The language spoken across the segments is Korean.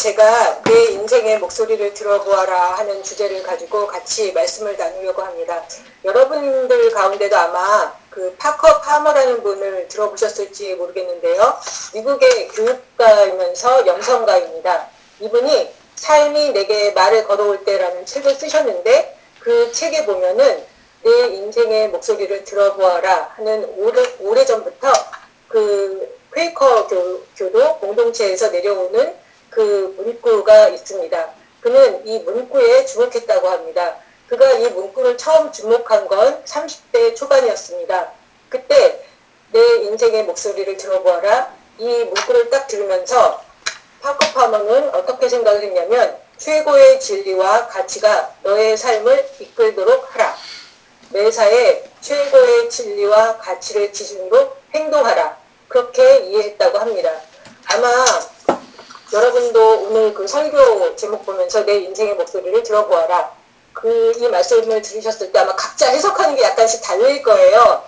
제가 내 인생의 목소리를 들어보아라 하는 주제를 가지고 같이 말씀을 나누려고 합니다. 여러분들 가운데도 아마 그 파커 파머라는 분을 들어보셨을지 모르겠는데요. 미국의 교육가이면서 영성가입니다. 이분이 삶이 내게 말을 걸어올 때라는 책을 쓰셨는데 그 책에 보면은 내 인생의 목소리를 들어보아라 하는 오래, 오래전부터 그 퀘이커 교, 교도 공동체에서 내려오는 그 문구가 있습니다. 그는 이 문구에 주목했다고 합니다. 그가 이 문구를 처음 주목한 건 30대 초반이었습니다. 그때 내 인생의 목소리를 들어보아라. 이 문구를 딱 들으면서 파커 파머는 어떻게 생각을 했냐면 최고의 진리와 가치가 너의 삶을 이끌도록 하라. 매사에 최고의 진리와 가치를 기준으로 행동하라. 그렇게 이해했다고 합니다. 아마 여러분도 오늘 그 설교 제목 보면서 내 인생의 목소리를 들어보아라. 그 이 말씀을 들으셨을 때 아마 각자 해석하는 게 약간씩 다를 거예요.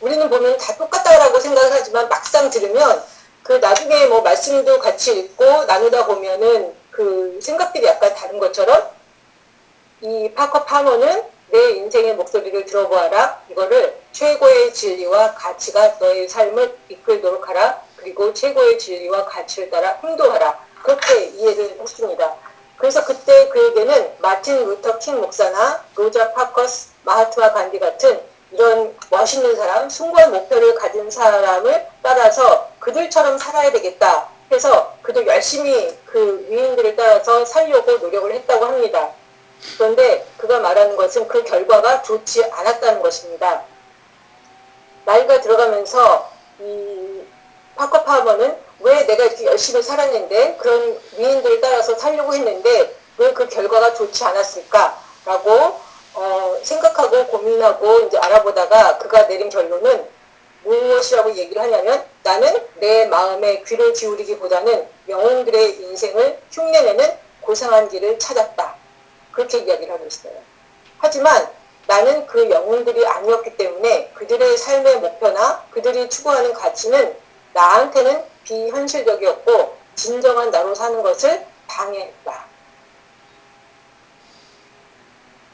우리는 보면 다 똑같다라고 생각을 하지만 막상 들으면 그 나중에 뭐 말씀도 같이 읽고 나누다 보면은 그 생각들이 약간 다른 것처럼 이 파커 파머는 내 인생의 목소리를 들어보아라. 이거를 최고의 진리와 가치가 너의 삶을 이끌도록 하라. 그리고 최고의 진리와 가치를 따라 행동하라. 그렇게 이해를 했습니다. 그래서 그때 그에게는 마틴 루터 킹 목사나 로자 파커스, 마하트와 간디 같은 이런 멋있는 사람, 숭고한 목표를 가진 사람을 따라서 그들처럼 살아야 되겠다 해서 그도 열심히 그 위인들을 따라서 살려고 노력을 했다고 합니다. 그런데 그가 말하는 것은 그 결과가 좋지 않았다는 것입니다. 나이가 들어가면서 이 파커 파머는 왜 내가 이렇게 열심히 살았는데 그런 위인들을 따라서 살려고 했는데 왜 그 결과가 좋지 않았을까라고 어, 생각하고 고민하고 이제 알아보다가 그가 내린 결론은 무엇이라고 얘기를 하냐면 나는 내 마음에 귀를 기울이기보다는 영혼들의 인생을 흉내내는 고상한 길을 찾았다. 그렇게 이야기를 하고 있어요. 하지만 나는 그 영혼들이 아니었기 때문에 그들의 삶의 목표나 그들이 추구하는 가치는 나한테는 비현실적이었고 진정한 나로 사는 것을 방해했다.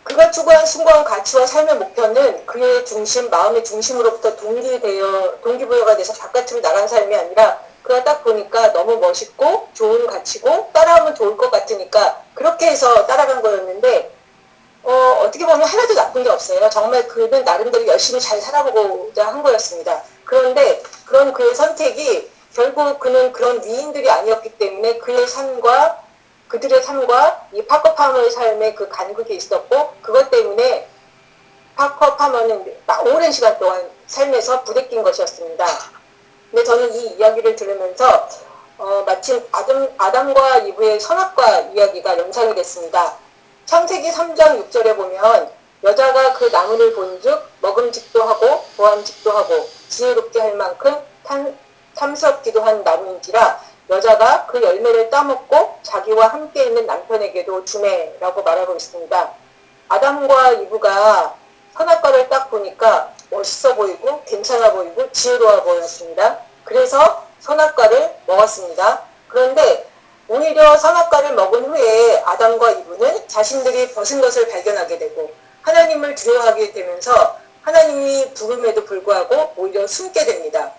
그가 추구한 숭고한 가치와 삶의 목표는 그의 중심, 마음의 중심으로부터 동기되어, 동기부여가 돼서 바깥으로 나간 삶이 아니라 그가 딱 보니까 너무 멋있고 좋은 가치고 따라하면 좋을 것 같으니까 그렇게 해서 따라간 거였는데 어, 어떻게 보면 하나도 나쁜 게 없어요. 정말 그는 나름대로 열심히 잘 살아보고자 한 거였습니다. 그런데 그런 그의 선택이 결국 그는 그런 위인들이 아니었기 때문에 그의 삶과 그들의 삶과 이 파커 파머의 삶에 그 간극이 있었고 그것 때문에 파커 파머는 오랜 시간 동안 삶에서 부대낀 것이었습니다. 근데 저는 이 이야기를 들으면서 어, 마침 아담, 아담과 이브의 선악과 이야기가 연상이 됐습니다. 창세기 3장 6절에 보면 여자가 그 나무를 본즉 먹음직도 하고 보암직도 하고 지혜롭게 할 만큼 탐, 탐스럽기도 한 나무인지라 여자가 그 열매를 따먹고 자기와 함께 있는 남편에게도 주매라고 말하고 있습니다. 아담과 이브가 선악과를 딱 보니까 멋있어 보이고 괜찮아 보이고 지혜로워 보였습니다. 그래서 선악과를 먹었습니다. 그런데 오히려 선악과를 먹은 후에 아담과 이브는 자신들이 벗은 것을 발견하게 되고 하나님을 두려워하게 되면서 하나님이 부름에도 불구하고 오히려 숨게 됩니다.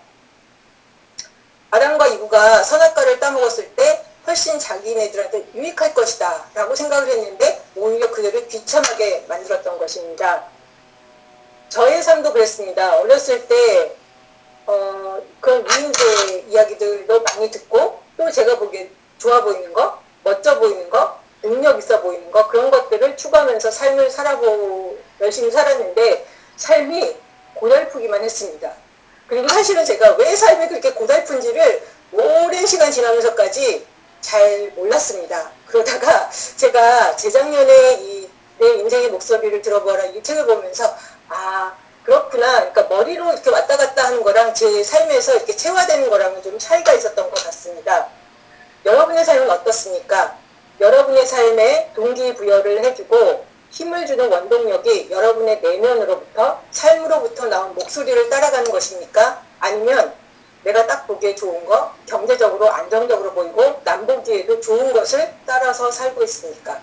아담과 이브가 선악과를 따먹었을 때 훨씬 자기네들한테 유익할 것이다 라고 생각을 했는데 오히려 그들을 비참하게 만들었던 것입니다. 저의 삶도 그랬습니다. 어렸을 때 어, 그런 위인들 이야기들도 많이 듣고 또 제가 보기엔 좋아 보이는 거, 멋져 보이는 거, 능력 있어 보이는 거 그런 것들을 추구하면서 삶을 살아보 열심히 살았는데 삶이 고달프기만 했습니다. 그리고 사실은 제가 왜 삶이 그렇게 고달픈지를 오랜 시간 지나면서까지 잘 몰랐습니다. 그러다가 제가 재작년에 이 내 인생의 목소리를 들어보라 이 책을 보면서 아 그렇구나. 그러니까 머리로 이렇게 왔다 갔다 하는 거랑 제 삶에서 이렇게 체화되는 거랑은 좀 차이가 있었던 것 같습니다. 여러분의 삶은 어떻습니까? 여러분의 삶에 동기부여를 해주고 힘을 주는 원동력이 여러분의 내면으로부터 삶으로부터 나온 목소리를 따라가는 것입니까? 아니면 내가 딱 보기에 좋은 거, 경제적으로 안정적으로 보이고 남 보기에도 좋은 것을 따라서 살고 있습니까?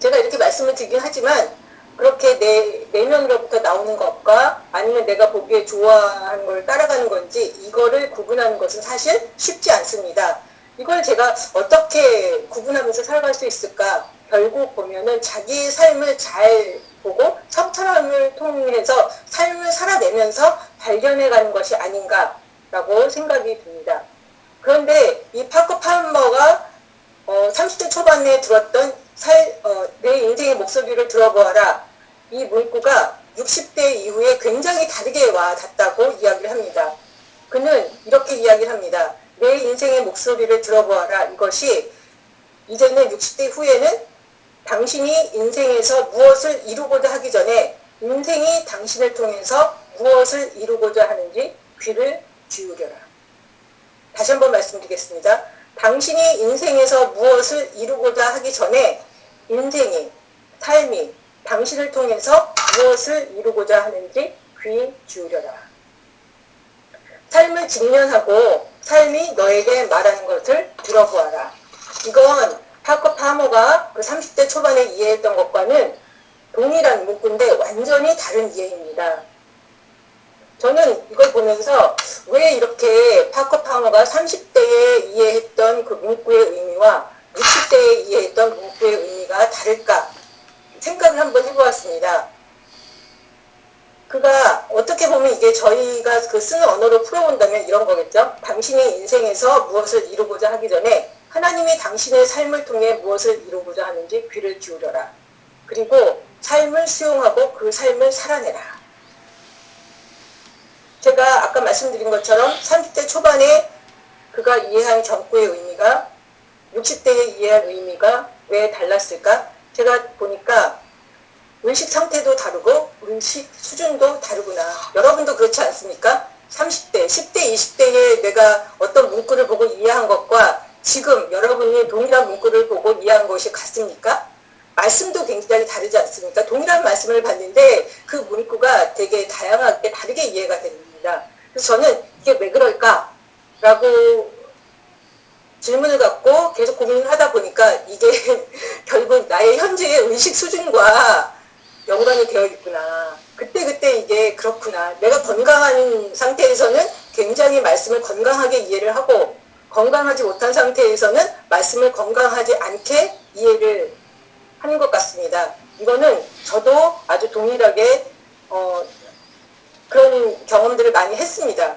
제가 이렇게 말씀을 드리긴 하지만 그렇게 내 내면으로부터 나오는 것과 아니면 내가 보기에 좋아하는 걸 따라가는 건지 이거를 구분하는 것은 사실 쉽지 않습니다. 이걸 제가 어떻게 구분하면서 살아갈 수 있을까? 결국 보면은 자기 삶을 잘 보고 성찰함을 통해서 삶을 살아내면서 발견해가는 것이 아닌가라고 생각이 듭니다. 그런데 이 파커 파머가 어, 30대 초반에 들었던 살, 어, 내 인생의 목소리를 들어보아라. 이 문구가 60대 이후에 굉장히 다르게 와 닿다고 이야기를 합니다. 그는 이렇게 이야기를 합니다. 내 인생의 목소리를 들어보아라. 이것이 이제는 60대 후에는 당신이 인생에서 무엇을 이루고자 하기 전에 인생이 당신을 통해서 무엇을 이루고자 하는지 귀를 기울여라. 다시 한번 말씀드리겠습니다. 당신이 인생에서 무엇을 이루고자 하기 전에 인생이, 삶이 당신을 통해서 무엇을 이루고자 하는지 귀 기울여라. 삶을 직면하고 삶이 너에게 말하는 것을 들어보아라. 이건 파커 파머가 그 30대 초반에 이해했던 것과는 동일한 문구인데 완전히 다른 이해입니다. 저는 이걸 보면서 왜 이렇게 파커 파머가 30대에 이해했던 그 문구의 의미와 60대에 이해했던 문구의 의미가 다를까 생각을 한번 해보았습니다. 그가 어떻게 보면 이게 저희가 그 쓰는 언어로 풀어본다면 이런 거겠죠. 당신의 인생에서 무엇을 이루고자 하기 전에 하나님이 당신의 삶을 통해 무엇을 이루고자 하는지 귀를 기울여라. 그리고 삶을 수용하고 그 삶을 살아내라. 제가 아까 말씀드린 것처럼 30대 초반에 그가 이해한 정구의 의미가 60대에 이해한 의미가 왜 달랐을까? 제가 보니까 의식 상태도 다르고 의식 수준도 다르구나. 여러분도 그렇지 않습니까? 30대, 10대, 20대에 내가 어떤 문구를 보고 이해한 것과 지금 여러분이 동일한 문구를 보고 이해한 것이 같습니까? 말씀도 굉장히 다르지 않습니까? 동일한 말씀을 봤는데 그 문구가 되게 다양하게 다르게 이해가 됩니다. 그래서 저는 이게 왜 그럴까? 라고 질문을 갖고 계속 고민을 하다 보니까 이게 결국 나의 현재의 의식 수준과 연관이 되어 있구나. 그때그때 그때 이게 그렇구나. 내가 건강한 상태에서는 굉장히 말씀을 건강하게 이해를 하고 건강하지 못한 상태에서는 말씀을 건강하지 않게 이해를 하는 것 같습니다. 이거는 저도 아주 동일하게 어, 그런 경험들을 많이 했습니다.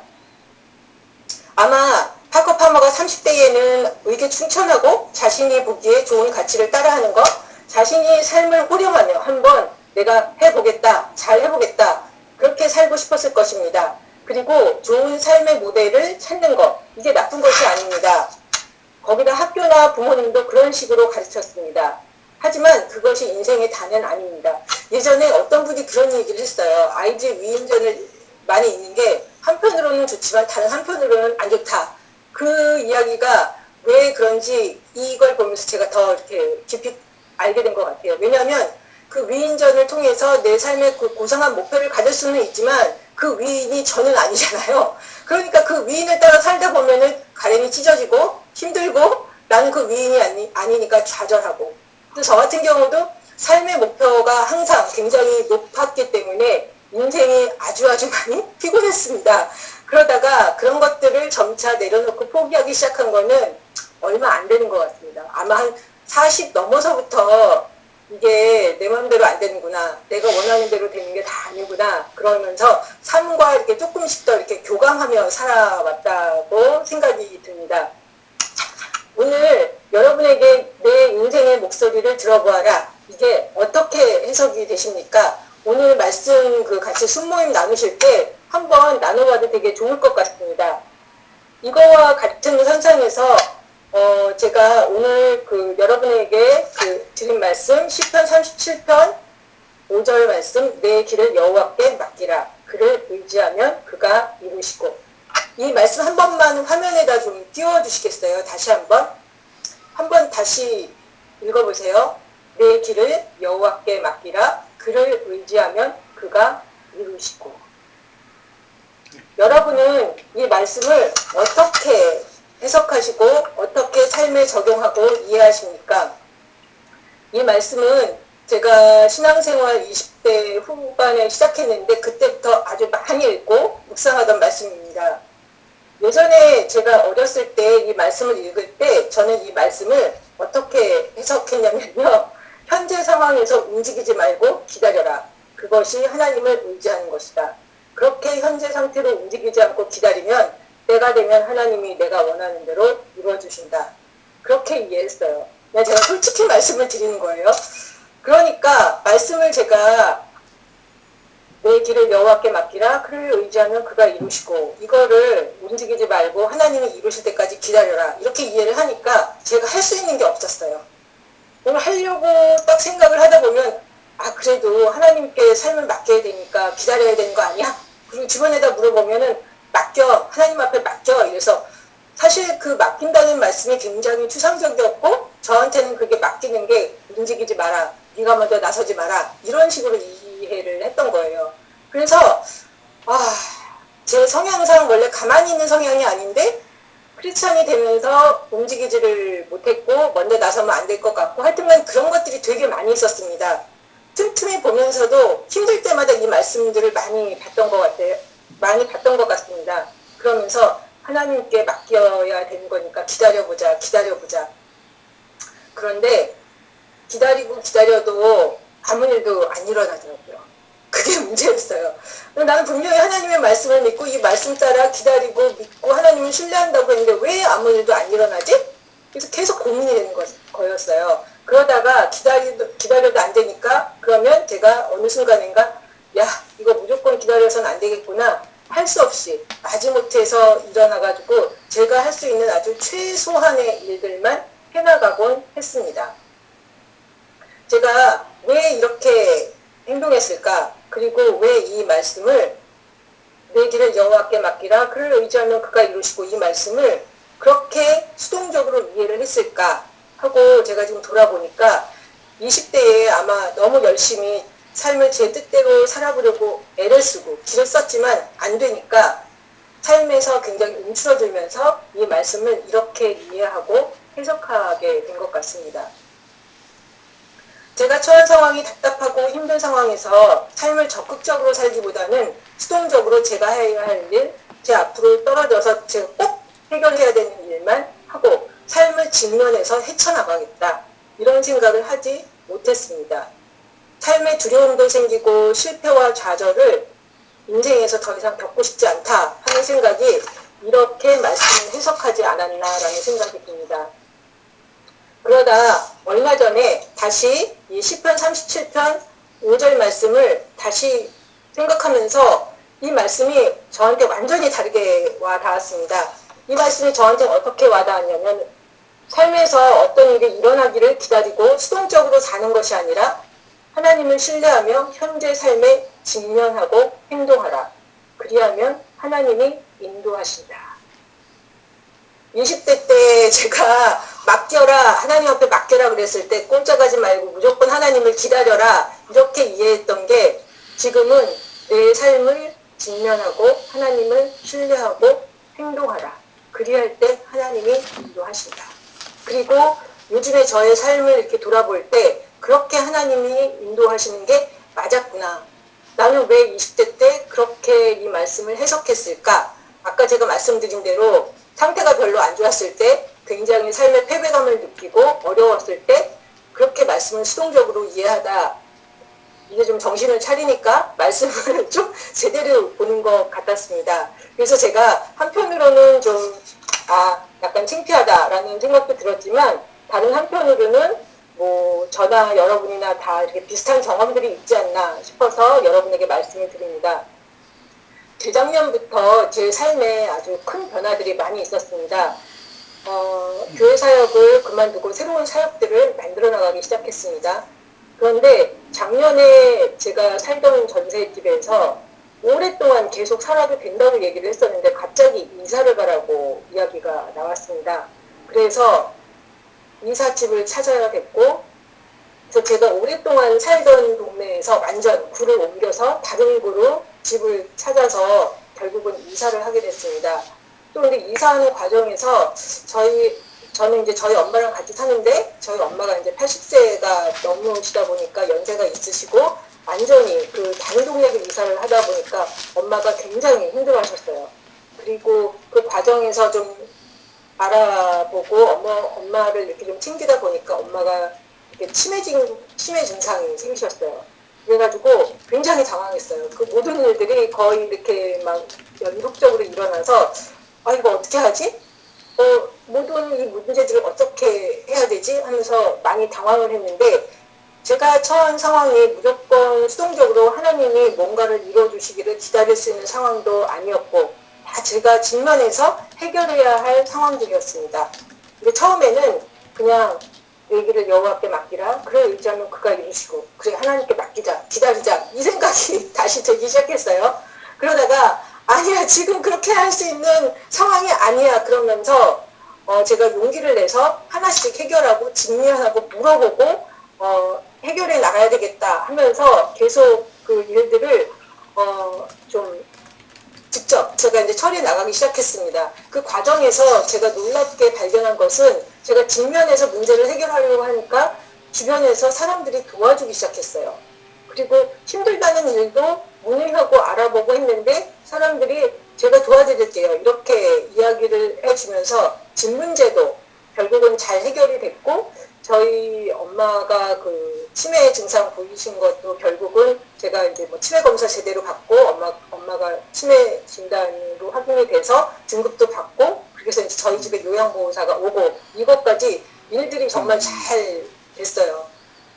아마 파커 파머가 30대에는 의게 충천하고 자신이 보기에 좋은 가치를 따라하는 것, 자신이 삶을 호령하며 한번 내가 해보겠다, 잘 해보겠다, 그렇게 살고 싶었을 것입니다. 그리고 좋은 삶의 모델을 찾는 것, 이게 나쁜 것이 아닙니다. 거기다 학교나 부모님도 그런 식으로 가르쳤습니다. 하지만 그것이 인생의 단은 아닙니다. 예전에 어떤 분이 그런 얘기를 했어요. 아이들 위임전을 많이 있는 게 한편으로는 좋지만 다른 한편으로는 안 좋다. 그 이야기가 왜 그런지 이걸 보면서 제가 더 이렇게 깊이 알게 된 것 같아요. 왜냐하면 그 위인전을 통해서 내 삶의 그 고상한 목표를 가질 수는 있지만 그 위인이 저는 아니잖아요. 그러니까 그 위인을 따라 살다 보면은 가랭이 찢어지고 힘들고 나는 그 위인이 아니, 아니니까 좌절하고. 저 같은 경우도 삶의 목표가 항상 굉장히 높았기 때문에 인생이 아주 아주 많이 피곤했습니다. 그러다가 그런 것들을 점차 내려놓고 포기하기 시작한 거는 얼마 안 되는 것 같습니다. 아마 한 40 넘어서부터 이게 내 마음대로 안 되는구나. 내가 원하는 대로 되는 게 다 아니구나. 그러면서 삶과 이렇게 조금씩 더 이렇게 교감하며 살아왔다고 생각이 듭니다. 오늘 여러분에게 내 인생의 목소리를 들어보아라. 이게 어떻게 해석이 되십니까? 오늘 말씀 그 같이 순모임 나누실 때 한번 나눠봐도 되게 좋을 것 같습니다. 이거와 같은 선상에서 어, 제가 오늘 그 여러분에게 그 드린 말씀 10편 37편 5절 말씀 내 길을 여호와께 맡기라. 그를 의지하면 그가 이루시고. 이 말씀 한 번만 화면에다 좀 띄워 주시겠어요? 다시 한번. 한번 다시 읽어보세요. 내 길을 여호와께 맡기라. 그를 의지하면 그가 이루시고. 여러분은 이 말씀을 어떻게 해석하시고 어떻게 삶에 적용하고 이해하십니까? 이 말씀은 제가 신앙생활 20대 후반에 시작했는데 그때부터 아주 많이 읽고 묵상하던 말씀입니다. 예전에 제가 어렸을 때 이 말씀을 읽을 때 저는 이 말씀을 어떻게 해석했냐면요. 현재 상황에서 움직이지 말고 기다려라. 그것이 하나님을 의지하는 것이다. 그렇게 현재 상태로 움직이지 않고 기다리면 때가 되면 하나님이 내가 원하는 대로 이루어주신다. 그렇게 이해했어요. 그냥 제가 솔직히 말씀을 드리는 거예요. 그러니까 말씀을 제가 내 길을 여호와께 맡기라 그를 의지하면 그가 이루시고 이거를 움직이지 말고 하나님이 이루실 때까지 기다려라 이렇게 이해를 하니까 제가 할 수 있는 게 없었어요. 오늘 하려고 딱 생각을 하다 보면 아 그래도 하나님께 삶을 맡겨야 되니까 기다려야 되는 거 아니야? 그리고 주변에다 물어보면은 맡겨 하나님 앞에 맡겨 이래서 사실 그 맡긴다는 말씀이 굉장히 추상적이었고 저한테는 그게 맡기는 게 움직이지 마라 네가 먼저 나서지 마라 이런 식으로 이해를 했던 거예요. 그래서 아, 제 성향상 원래 가만히 있는 성향이 아닌데 크리스천이 되면서 움직이지를 못했고 먼저 나서면 안 될 것 같고 하여튼간 그런 것들이 되게 많이 있었습니다. 틈틈이 보면서도 힘들 때마다 이 말씀들을 많이 봤던 것 같아요. 많이 봤던 것 같습니다. 그러면서 하나님께 맡겨야 되는 거니까 기다려보자, 기다려보자. 그런데 기다리고 기다려도 아무 일도 안 일어나더라고요. 그게 문제였어요. 나는 분명히 하나님의 말씀을 믿고 이 말씀 따라 기다리고 믿고 하나님을 신뢰한다고 했는데 왜 아무 일도 안 일어나지? 그래서 계속 고민이 되는 거, 거였어요. 그러다가 기다리도, 기다려도 안 되니까 그러면 제가 어느 순간인가 야 기다려서는 안 되겠구나 할 수 없이 마지못해서 일어나가지고 제가 할 수 있는 아주 최소한의 일들만 해나가곤 했습니다. 제가 왜 이렇게 행동했을까? 그리고 왜 이 말씀을 내 길을 여호와께 맡기라 그를 의지하면 그가 이루시고 이 말씀을 그렇게 수동적으로 이해를 했을까 하고 제가 지금 돌아보니까 20대에 아마 너무 열심히 삶을 제 뜻대로 살아보려고 애를 쓰고 길을 썼지만 안 되니까 삶에서 굉장히 움츠러들면서 이 말씀을 이렇게 이해하고 해석하게 된 것 같습니다. 제가 처한 상황이 답답하고 힘든 상황에서 삶을 적극적으로 살기보다는 수동적으로 제가 해야 할 일, 제 앞으로 떨어져서 제가 꼭 해결해야 되는 일만 하고 삶을 직면해서 헤쳐나가겠다. 이런 생각을 하지 못했습니다. 삶에 두려움도 생기고 실패와 좌절을 인생에서 더 이상 겪고 싶지 않다 하는 생각이 이렇게 말씀을 해석하지 않았나라는 생각이 듭니다. 그러다 얼마 전에 다시 이 10편 37편 5절 말씀을 다시 생각하면서 이 말씀이 저한테 완전히 다르게 와 닿았습니다. 이 말씀이 저한테 어떻게 와 닿았냐면 삶에서 어떤 일이 일어나기를 기다리고 수동적으로 사는 것이 아니라 하나님을 신뢰하며 현재 삶에 직면하고 행동하라. 그리하면 하나님이 인도하신다. 20대 때 제가 맡겨라 하나님 앞에 맡겨라 그랬을 때 꼼짝하지 말고 무조건 하나님을 기다려라 이렇게 이해했던 게 지금은 내 삶을 직면하고 하나님을 신뢰하고 행동하라 그리할 때 하나님이 인도하신다 그리고 요즘에 저의 삶을 이렇게 돌아볼 때 그렇게 하나님이 인도하시는 게 맞았구나. 나는 왜 20대 때 그렇게 이 말씀을 해석했을까? 아까 제가 말씀드린 대로 상태가 별로 안 좋았을 때 굉장히 삶의 패배감을 느끼고 어려웠을 때 그렇게 말씀을 수동적으로 이해하다. 이제 좀 정신을 차리니까 말씀을 좀 제대로 보는 것 같았습니다. 그래서 제가 한편으로는 좀, 아, 약간 창피하다라는 생각도 들었지만, 다른 한편으로는 뭐, 저나 여러분이나 다 이렇게 비슷한 경험들이 있지 않나 싶어서 여러분에게 말씀을 드립니다. 재작년부터 제 삶에 아주 큰 변화들이 많이 있었습니다. 어, 교회 사역을 그만두고 새로운 사역들을 만들어 나가기 시작했습니다. 그런데 작년에 제가 살던 전세집에서 오랫동안 계속 살아도 된다고 얘기를 했었는데 갑자기 이사를 가라고 이야기가 나왔습니다. 그래서 이사집을 찾아야 됐고 그래서 제가 오랫동안 살던 동네에서 완전 구를 옮겨서 다른 구로 집을 찾아서 결국은 이사를 하게 됐습니다. 또 근데 이사하는 과정에서 저희 저는 이제 저희 엄마랑 같이 사는데 저희 엄마가 이제 80세가 넘으시다 보니까 연세가 있으시고 완전히 그 다른 동네로 이사를 하다 보니까 엄마가 굉장히 힘들어하셨어요. 그리고 그 과정에서 좀 알아보고 엄마 엄마를 이렇게 좀 챙기다 보니까 엄마가 이렇게 치매진 치매 증상이 생기셨어요. 그래가지고 굉장히 당황했어요. 그 모든 일들이 거의 이렇게 막 연속적으로 일어나서 아 이거 어떻게 하지? 어, 모든 이 문제들을 어떻게 해야 되지? 하면서 많이 당황을 했는데 제가 처한 상황이 무조건 수동적으로 하나님이 뭔가를 이루어주시기를 기다릴 수 있는 상황도 아니었고 다 제가 직면해서 해결해야 할 상황들이었습니다. 근데 처음에는 그냥 얘기를 여호와께 맡기라. 그래 의지하면 그가 이루시고 그래 하나님께 맡기자. 기다리자. 이 생각이 다시 들기 시작했어요. 그러다가 아니야 지금 그렇게 할 수 있는 상황이 아니야 그러면서 어, 제가 용기를 내서 하나씩 해결하고 직면하고 물어보고 어, 해결해 나가야 되겠다 하면서 계속 그 일들을 어, 좀 직접 제가 이제 처리해 나가기 시작했습니다. 그 과정에서 제가 놀랍게 발견한 것은 제가 직면해서 문제를 해결하려고 하니까 주변에서 사람들이 도와주기 시작했어요. 그리고 힘들다는 일도 문의하고 알아보고 했는데 사람들이 제가 도와드릴게요. 이렇게 이야기를 해주면서 집 문제도 결국은 잘 해결이 됐고 저희 엄마가 그 치매 증상 보이신 것도 결국은 제가 이제 뭐 치매 검사 제대로 받고 엄마 엄마가 치매 진단으로 확인이 돼서 등급도 받고 그래서 이제 저희 집에 요양보호사가 오고 이것까지 일들이 정말 잘 됐어요.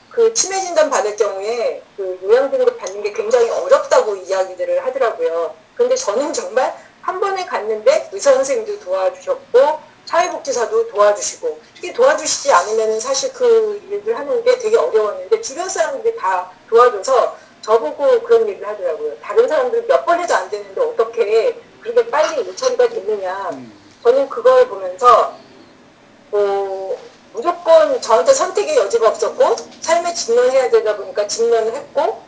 그 치매 진단 받을 경우에 그 요양 등급 받는 게 굉장히 어렵다고 이야기들을 하더라고요. 근데 저는 정말 한 번에 갔는데 의사 선생님도 도와주셨고 사회복지사도 도와주시고 이게 도와주시지 않으면 사실 그 일을 하는 게 되게 어려웠는데 주변 사람들이 다 도와줘서 저보고 그런 얘기를 하더라고요. 다른 사람들 몇 번 해도 안 되는데 어떻게 그렇게 빨리 일 처리가 됐느냐. 저는 그걸 보면서 어, 무조건 저한테 선택의 여지가 없었고 삶에 직면해야 되다 보니까 직면을 했고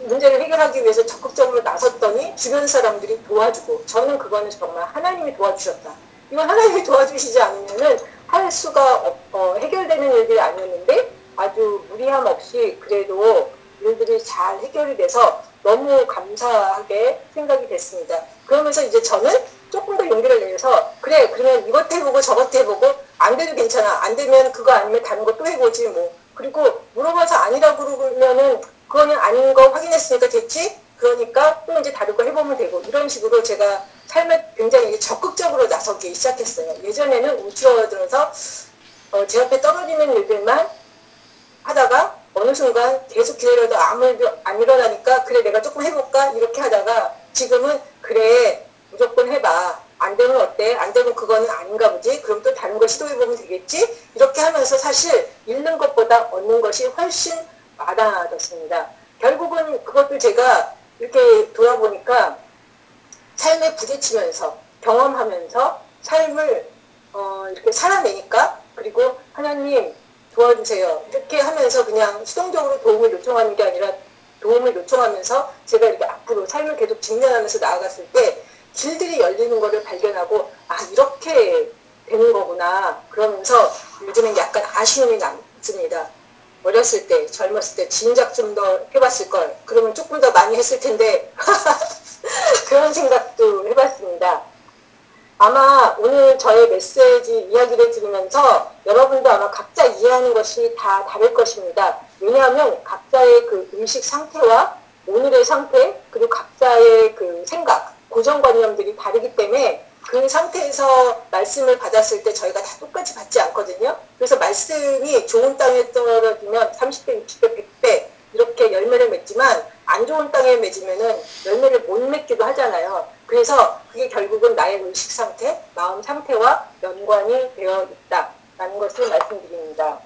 문제를 해결하기 위해서 적극적으로 나섰더니 주변 사람들이 도와주고 저는 그거는 정말 하나님이 도와주셨다. 이건 하나님이 도와주시지 않으면은 할 수가 없, 어, 해결되는 일들이 아니었는데 아주 무리함 없이 그래도 일들이 잘 해결이 돼서 너무 감사하게 생각이 됐습니다. 그러면서 이제 저는 조금 더 용기를 내서 그래 그러면 이것 해보고 저것 해보고 안 돼도 괜찮아 안 되면 그거 아니면 다른 거 또 해보지 뭐 그리고 물어봐서 아니라고 그러면은 그거는 아닌 거 확인했으니까 됐지 그러니까 또 이제 다른 거 해보면 되고 이런 식으로 제가 삶에 굉장히 적극적으로 나서기 시작했어요. 예전에는 움츠러들어서 어, 제 앞에 떨어지는 일들만 하다가 어느 순간 계속 기다려도 아무 일도 안 일어나니까 그래 내가 조금 해볼까? 이렇게 하다가 지금은 그래 무조건 해봐. 안 되면 어때? 안 되면 그거는 아닌가 보지? 그럼 또 다른 거 시도해보면 되겠지? 이렇게 하면서 사실 잃는 것보다 얻는 것이 훨씬 많아졌습니다. 결국은 그것도 제가 이렇게 돌아보니까 삶에 부딪히면서 경험하면서 삶을 어, 이렇게 살아내니까 그리고 하나님 도와주세요 이렇게 하면서 그냥 수동적으로 도움을 요청하는 게 아니라 도움을 요청하면서 제가 이렇게 앞으로 삶을 계속 직면하면서 나아갔을 때 길들이 열리는 것을 발견하고 아 이렇게 되는 거구나 그러면서 요즘엔 약간 아쉬움이 남습니다. 어렸을 때 젊었을 때 진작 좀 더 해봤을 걸 그러면 조금 더 많이 했을 텐데 그런 생각도 해봤습니다. 아마 오늘 저의 메시지 이야기를 들으면서 여러분도 아마 각자 이해하는 것이 다 다를 것입니다. 왜냐하면 각자의 그 의식 상태와 오늘의 상태 그리고 각자의 그 생각 고정관념들이 다르기 때문에 그 상태에서 말씀을 받았을 때 저희가 다 똑같이 받지 않거든요. 그래서 말씀이 좋은 땅에 떨어지면 30배, 60배, 100배 이렇게 열매를 맺지만 안 좋은 땅에 맺으면은 열매를 못 맺기도 하잖아요. 그래서 그게 결국은 나의 의식 상태, 마음 상태와 연관이 되어 있다라는 것을 말씀드립니다.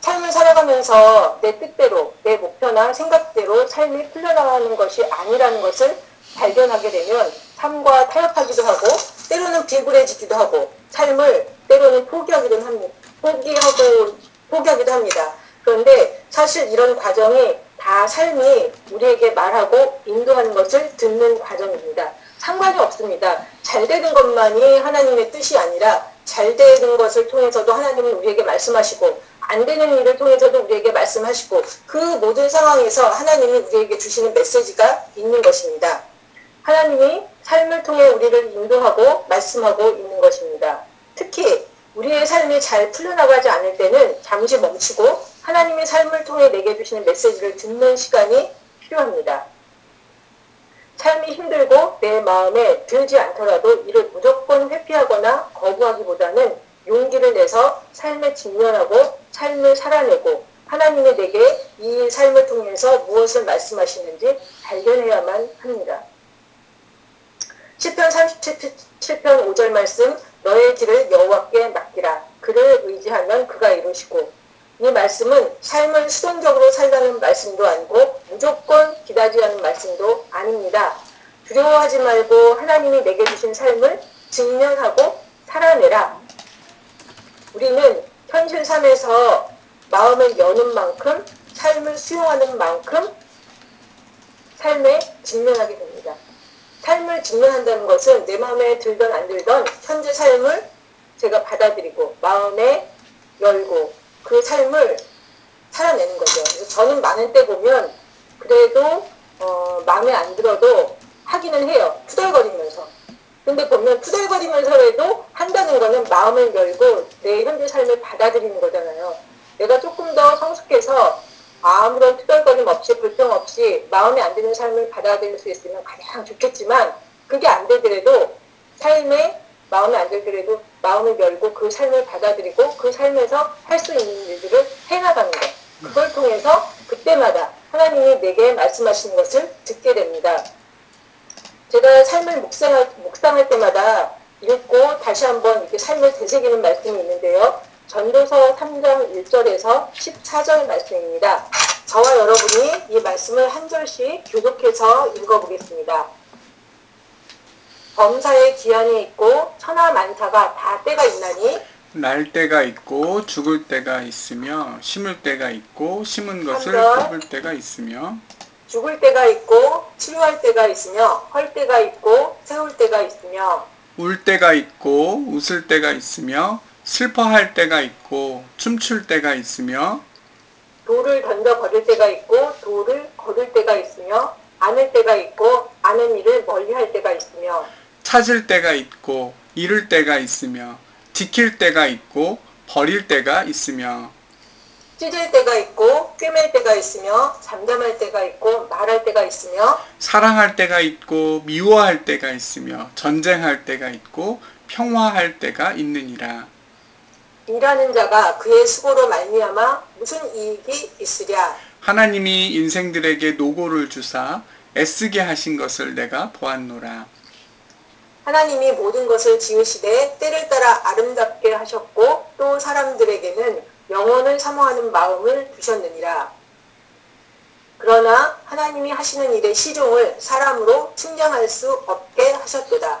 삶을 살아가면서 내 뜻대로, 내 목표나 생각대로 삶이 풀려나가는 것이 아니라는 것을 발견하게 되면 삶과 타협하기도 하고 때로는 비굴해지기도 하고 삶을 때로는 포기하기도 합니다. 포기하고 포기하기도 합니다. 그런데 사실 이런 과정이 다 삶이 우리에게 말하고 인도하는 것을 듣는 과정입니다. 상관이 없습니다. 잘 되는 것만이 하나님의 뜻이 아니라 잘 되는 것을 통해서도 하나님은 우리에게 말씀하시고 안 되는 일을 통해서도 우리에게 말씀하시고 그 모든 상황에서 하나님이 우리에게 주시는 메시지가 있는 것입니다. 하나님이 삶을 통해 우리를 인도하고 말씀하고 있는 것입니다. 특히 우리의 삶이 잘 풀려나가지 않을 때는 잠시 멈추고 하나님의 삶을 통해 내게 주시는 메시지를 듣는 시간이 필요합니다. 삶이 힘들고 내 마음에 들지 않더라도 이를 무조건 회피하거나 거부하기보다는 용기를 내서 삶에 직면하고 삶을 살아내고 하나님이 내게 이 삶을 통해서 무엇을 말씀하시는지 발견해야만 합니다. 10편 37편 5절 말씀 너의 길을 여호와께 맡기라 그를 의지하면 그가 이루시고 이 말씀은 삶을 수동적으로 살라는 말씀도 아니고 무조건 기다리라는 말씀도 아닙니다. 두려워하지 말고 하나님이 내게 주신 삶을 직면하고 살아내라. 우리는 현실 삶에서 마음을 여는 만큼 삶을 수용하는 만큼 삶에 직면하게 됩니다. 삶을 직면한다는 것은 내 마음에 들던 안 들던 현재 삶을 제가 받아들이고 마음에 열고 그 삶을 살아내는 거죠. 그래서 저는 많은 때 보면 그래도 어, 마음에 안 들어도 하기는 해요. 투덜거리면서. 근데 보면 투덜거리면서라도 한다는 거는 마음을 열고 내 현재 삶을 받아들이는 거잖아요. 내가 조금 더 성숙해서 아무런 투덜거림 없이 불평 없이 마음에 안 드는 삶을 받아들일 수 있으면 가장 좋겠지만 그게 안 되더라도 삶에 마음에 안 들더라도 마음을 열고 그 삶을 받아들이고 그 삶에서 할 수 있는 일들을 해나가는 것. 그걸 통해서 그때마다 하나님이 내게 말씀하시는 것을 듣게 됩니다. 제가 삶을 묵상할, 묵상할 때마다 읽고 다시 한번 이렇게 삶을 되새기는 말씀이 있는데요. 전도서 3장 1절에서 14절 말씀입니다. 저와 여러분이 이 말씀을 한 절씩 교독해서 읽어보겠습니다. 범사의 기한이 있고 천하 만사가 다 때가 있나니 날 때가 있고 죽을 때가 있으며 심을 때가 있고 심은 것을. 뽑을 때가 있으며 죽을 때가 있고 치료할 때가 있으며 헐 때가 있고 세울 때가 있으며 울 때가 있고 웃을 때가 있으며 슬퍼할 때가 있고 춤출 때가 있으며 돌을 던져 버릴 때가 있고 돌을 거둘 때가 있으며 아는 때가 있고 아는 일을 멀리 할 때가 있으며 찾을 때가 있고 잃을 때가 있으며 지킬 때가 있고 버릴 때가 있으며 찢을 때가 있고 꿰맬 때가 있으며 잠잠할 때가 있고 말할 때가 있으며 사랑할 때가 있고 미워할 때가 있으며 전쟁할 때가 있고 평화할 때가 있느니라 일하는 자가 그의 수고로 말미암아 무슨 이익이 있으랴 하나님이 인생들에게 노고를 주사 애쓰게 하신 것을 내가 보았노라 하나님이 모든 것을 지으시되 때를 따라 아름답게 하셨고 또 사람들에게는 영원을 사모하는 마음을 두셨느니라. 그러나 하나님이 하시는 일의 시종을 사람으로 측량할 수 없게 하셨도다.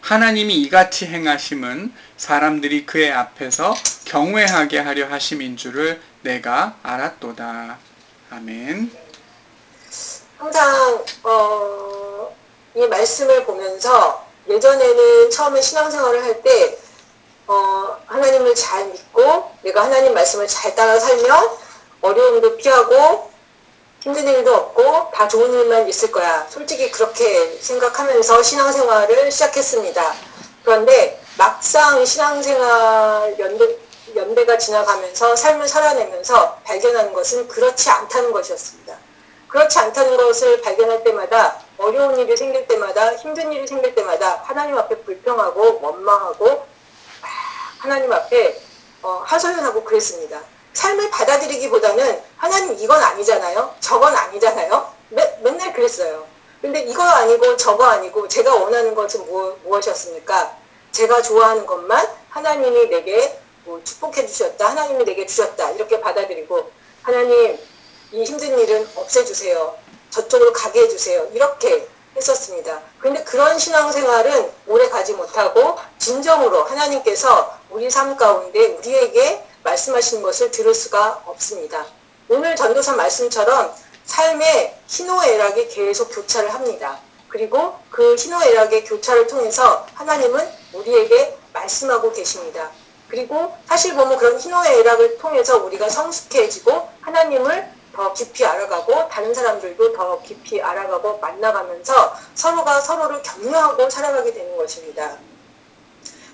하나님이 이같이 행하심은 사람들이 그의 앞에서 경외하게 하려 하심인 줄을 내가 알았도다. 아멘. 항상 어, 이 말씀을 보면서 예전에는 처음에 신앙생활을 할때 어, 하나님을 잘 믿고 내가 하나님 말씀을 잘 따라 살면 어려움도 피하고 힘든 일도 없고 다 좋은 일만 있을 거야. 솔직히 그렇게 생각하면서 신앙생활을 시작했습니다. 그런데 막상 신앙생활 연대, 연대가 지나가면서 삶을 살아내면서 발견하는 것은 그렇지 않다는 것이었습니다. 그렇지 않다는 것을 발견할 때마다 어려운 일이 생길 때마다 힘든 일이 생길 때마다 하나님 앞에 불평하고 원망하고 하나님 앞에 어, 하소연하고 그랬습니다. 삶을 받아들이기보다는 하나님 이건 아니잖아요. 저건 아니잖아요. 매, 맨날 그랬어요. 근데 이거 아니고 저거 아니고 제가 원하는 것은 무, 무엇이었습니까? 제가 좋아하는 것만 하나님이 내게 뭐 축복해 주셨다. 하나님이 내게 주셨다. 이렇게 받아들이고 하나님 이 힘든 일은 없애주세요. 저쪽으로 가게 해주세요. 이렇게 했었습니다. 그런데 그런 신앙생활은 오래 가지 못하고 진정으로 하나님께서 우리 삶 가운데 우리에게 말씀하시는 것을 들을 수가 없습니다. 오늘 전도사 말씀처럼 삶의 희노애락이 계속 교차를 합니다. 그리고 그 희노애락의 교차를 통해서 하나님은 우리에게 말씀하고 계십니다. 그리고 사실 보면 그런 희노애락을 통해서 우리가 성숙해지고 하나님을 더 깊이 알아가고 다른 사람들도 더 깊이 알아가고 만나가면서 서로가 서로를 격려하고 살아가게 되는 것입니다.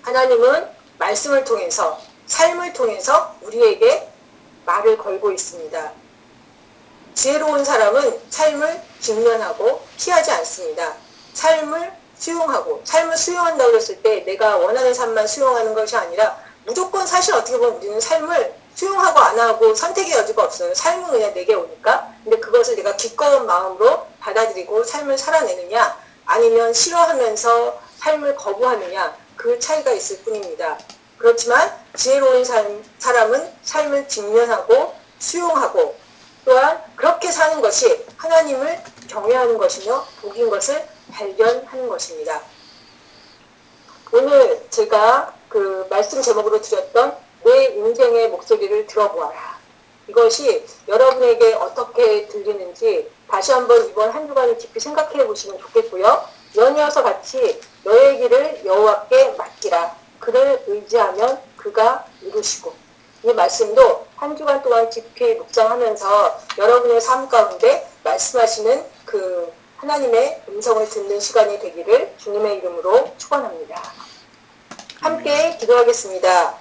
하나님은 말씀을 통해서 삶을 통해서 우리에게 말을 걸고 있습니다. 지혜로운 사람은 삶을 직면하고 피하지 않습니다. 삶을 수용하고 삶을 수용한다고 했을 때 내가 원하는 삶만 수용하는 것이 아니라 무조건 사실 어떻게 보면 우리는 삶을 수용하고 안 하고 선택의 여지가 없어요. 삶은 그냥 내게 오니까. 근데 그것을 내가 기꺼운 마음으로 받아들이고 삶을 살아내느냐 아니면 싫어하면서 삶을 거부하느냐 그 차이가 있을 뿐입니다. 그렇지만 지혜로운 삶, 사람은 삶을 직면하고 수용하고 또한 그렇게 사는 것이 하나님을 경외하는 것이며 복인 것을 발견하는 것입니다. 오늘 제가 그 말씀 제목으로 드렸던 내 인생의 목소리를 들어보아라. 이것이 여러분에게 어떻게 들리는지 다시 한번 이번 한 주간을 깊이 생각해 보시면 좋겠고요. 연이어서 같이 너의 길을 여호와께 맡기라. 그를 의지하면 그가 이루시고 이 말씀도 한 주간 동안 깊이 묵상하면서 여러분의 삶 가운데 말씀하시는 그 하나님의 음성을 듣는 시간이 되기를 주님의 이름으로 축원합니다. 함께 기도하겠습니다.